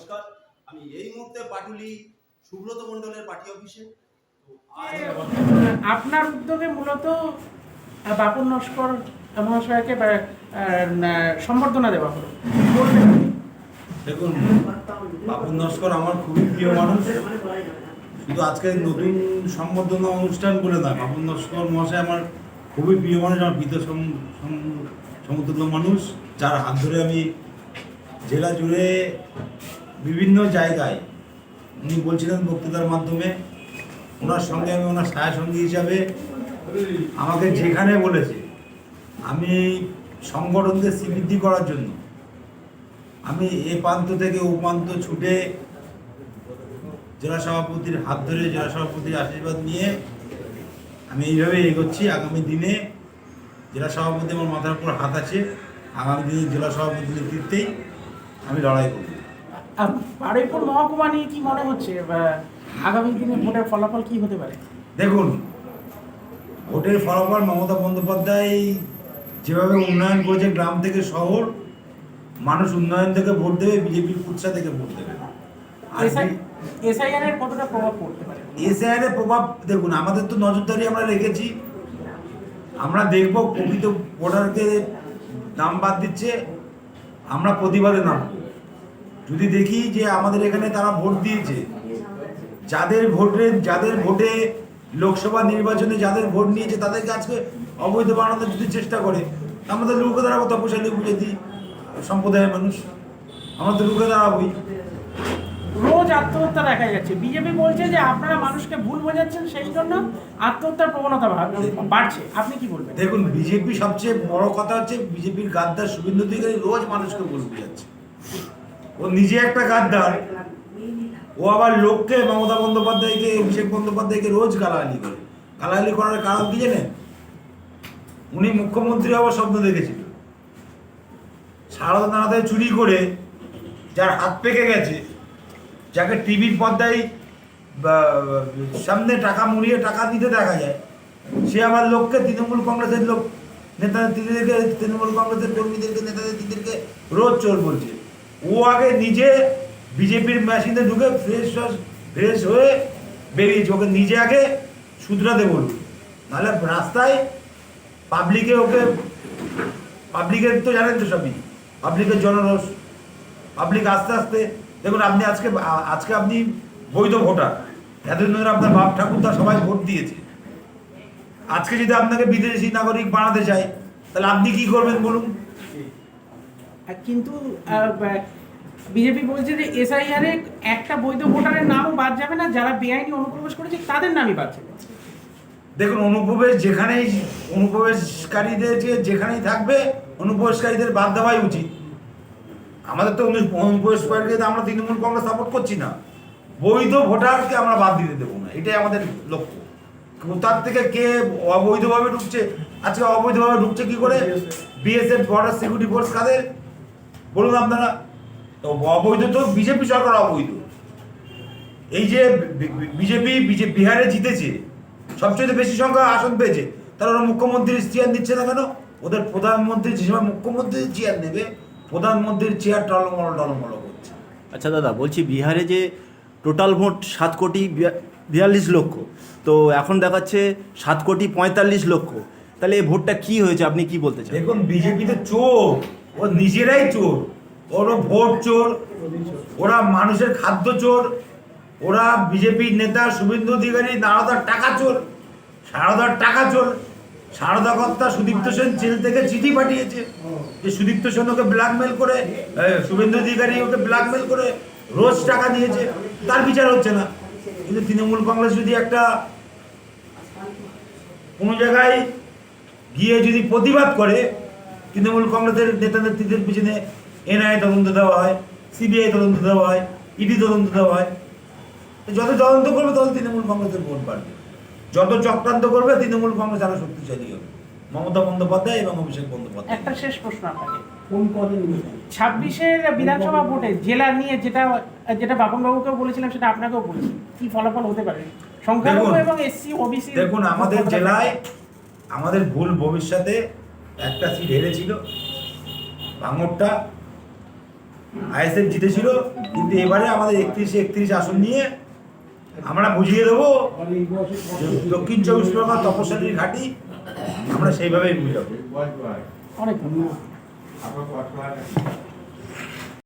নমস্কার। আমি এই মুহূর্তে পাটুলি সুব্রত মণ্ডলের পার্টি অফিসে। আপনার উদ্যোগে মূলত বাপন নস্কর মহাশয়কে সম্বর্ধনা দেওয়া হলো। দেখুন বাবুল নস্কর আমার খুবই প্রিয় মানুষ। শুধু আজকে নতুন সম্বর্ধনা অনুষ্ঠান বলে না বাবুল নস্কর মহাশয় আমার খুবই প্রিয় মানুষ আমার পিত সম- সম- সমতুল্য মানুষ যার হাত ধরে আমি জেলা জুড়ে বিভিন্ন জায়গায়। উনি বলছিলেন বক্তৃতার মাধ্যমে ওনার সঙ্গে আমি ওনার সঙ্গী হিসাবে আমাকে যেখানে বলেছে আমি সংগঠনকে শ্রীবৃদ্ধি করার জন্য আমি এ প্রান্ত থেকে ও প্রান্ত ছুটে জেলা সভাপতির হাত ধরে জেলা সভাপতির আশীর্বাদ নিয়ে আমি এইভাবে এগোচ্ছি। আগামী দিনে জেলা সভাপতি আমার মাথার উপর হাত আছে আগামী দিনে জেলা সভাপতির নেতৃত্বেই আমি লড়াই আহ, বারুইপুর মহকুমা নিয়ে কি মনে হচ্ছে? আগামী দিনে ভোটের ফলাফল কি হতে পারে? দেখুন ভোটের ফলাফল মমতা বন্দ্যোপাধ্যায় যেভাবে উন্নয়ন করেছে গ্রাম থেকে শহর মানুষ উন্নয়ন থেকে ভোট দেবে বিজেপির কুৎসা থেকে ভোট দেবে। আর এসআইআর এর কতটা প্রভাব পড়তে পারে? এসআইআর এর প্রভাব দেখুন আমাদের তো নজরদারি আমরা রেখেছি। আমরা দেখব প্রকৃত ভোটারকে নাম বাদ দিচ্ছে আমরা প্রতিবাদে নাম যদি দেখি যে আমাদের এখানে তারা ভোট দিয়েছে যাদের ভোটে যাদের ভোটে লোকসভা নির্বাচনে যাদের ভোট নিয়েছে তাদেরকে আজকে অবৈধ বানানোর যদি চেষ্টা করে আমাদের লুকে দাঁড়াবো তপশালী বুঝে দিই সম্প্রদায়ের মানুষ। আমরা তো লুকে দাঁড়াবোই। রোজ আত্মহত্যা দেখা যাচ্ছে। বিজেপি বলছে যে আপনারা মানুষকে ভুল বোঝাচ্ছেন সেই জন্য আত্মহত্যার প্রবণতা বাড়ছে। আপনি কি বলবেন? দেখুন বিজেপি সবচেয়ে বড় কথা হচ্ছে বিজেপির গাদ্দার শুভেন্দু অধিকারী রোজ মানুষকে ভুল বুঝাচ্ছে। ও নিজে একটা গাদ্দার ও আবার লোককে মমতা বন্দ্যোপাধ্যায়কে, অভিষেক বন্দ্যোপাধ্যায়কে রোজ গালাগালি করে। গালাগালি করার কারণ কি জানেন? উনি মুখ্যমন্ত্রী হওয়ার স্বপ্ন দেখেছিল। সারদা নানাদের চুরি করে যার হাত পেকে গেছে, যাকে টিভির পর্দায় সামনে টাকা মুড়িয়ে টাকা দিতে দেখা যায়, সে আবার লোককে, তৃণমূল কংগ্রেসের লোক নেতা তৃণমূল কংগ্রেসের কর্মীদেরকে নেতাদের দিদিদেরকে রোজ চোর বলছে। ও আগে নিজে বিজেপির মেশিনে ঢুকে ফ্রেশ ফ্রেশ হয়ে বেরিয়েছে। ওকে নিজে আগে শুধরাতে বলুন। নাহলে রাস্তায় পাবলিকে ওকে পাবলিকের তো জানেন তো সবই। পাবলিকের জনরোষ। পাবলিক আস্তে আস্তে, দেখুন আপনি আজকে আজকে আপনি বৈধ ভোটার। এতদিন ধরে আপনার বাপ ঠাকুরদা সবাই ভোট দিয়েছে। আজকে যদি আপনাকে বিদেশি নাগরিক বানাতে চাই তাহলে আপনি কি করবেন বলুন? কিন্তু বিজেপি বলছে যে এসআইআর এ একটা বৈধ ভোটারের নামও বাদ যাবে না যারা বেআইনি অনুপ্রবেশ করেছে তাদের নামই বাদ যাবে। দেখুন অনুপ্রবেশ যেখানেই অনুপ্রবেশকারীদেরকে যেখানেই থাকবে অনুপ্রবেশকারীদের বাদ দেওয়াই উচিত। আমাদের তো অনু- অনুপ্রবেশকারীকে তো আমরা তৃণমূল কংগ্রেস সাপোর্ট করছি না। বৈধ ভোটারকে আমরা বাদ দিতে দেবো না এটাই আমাদের লক্ষ্য। কোথার থেকে কে অবৈধভাবে ঢুকছে আজকে অবৈধভাবে ঢুকছে কি করে? বিএসএফ বর্ডার সিকিউরিটি ফোর্স কাদের? বলুন আপনারা তো অবৈধ তো বিজেপি সরকার অবৈধ। এই যে বিজেপি বিহারে জিতেছে সবচেয়ে বেশি সংখ্যা আসন পেয়েছে তারা ওরা মুখ্যমন্ত্রীর চেয়ার দিচ্ছে না কেন? ওদের প্রধানমন্ত্রী যে সময় মুখ্যমন্ত্রীর চেয়ার নেবে প্রধানমন্ত্রীর চেয়ার টলমল টলমল করছে। আচ্ছা দাদা বলছি বিহারে যে টোটাল ভোট সাত কোটি বিয়াল্লিশ লক্ষ তো এখন দেখাচ্ছে সাত কোটি পঁয়তাল্লিশ লক্ষ তাহলে এই ভোটটা কি হয়েছে আপনি কি বলতে চান? দেখুন বিজেপি তো চোর ও নিজেরাই চোর। ওরা ভোট চোর, ওরা মানুষের খাদ্য চোর, ওরা বিজেপির নেতা শুভেন্দু অধিকারী, নারদার টাকা চোর, সারদার টাকা চোর, সারদা কর্তা সুদীপ্ত সেন জেল থেকে চিঠি পাঠিয়েছে যে সুদীপ্ত সেন ওকে ব্ল্যাকমেল করে শুভেন্দু অধিকারী ওকে ব্ল্যাকমেল করে রোজ টাকা দিয়েছে। তার বিচার হচ্ছে না। কিন্তু তৃণমূল কংগ্রেস যদি একটা কোনো জায়গায় গিয়ে যদি প্রতিবাদ করে তৃণমূল কংগ্রেসের নেতা নেত্রীদের পিছনে এনআইএ তদন্ত দেওয়া হয় সিবিআই তদন্ত দেওয়া হয় ইডি তদন্ত দেওয়া হয়। যত তদন্ত করবে তত তৃণমূল কংগ্রেসের ভোট বাড়বে। যত চক্রান্ত করবে তৃণমূল কংগ্রেস আরও শক্তিশালী হবে। মমতা বন্দ্যোপাধ্যায় এবং অভিষেক বন্দ্যোপাধ্যায়। একটা শেষ প্রশ্ন আপনাকে। কোন পদে ছাব্বিশের বিধানসভা ভোটে জেলা নিয়ে যেটা যেটা বাপনবাবুকেও বলেছিলাম সেটা আপনাকেও বলেছি। কি ফলাফল হতে পারে? সংখ্যালঘু এবং এসসি ওবিসি দেখুন আমাদের জেলায় আমাদের ভুল ভবিষ্যতে একটা সিট হেরেছিল ভাঙরটা আইএসএফ জিতেছিল, কিন্তু এবারে আমাদের একত্রিশে একত্রিশ আসন নিয়ে আমরা বুঝিয়ে দেবো দক্ষিণ চব্বিশ পরগনা তপশালীর ঘাঁটি, আমরা সেইভাবেই বুঝাবো অনেক ধন্যবাদ।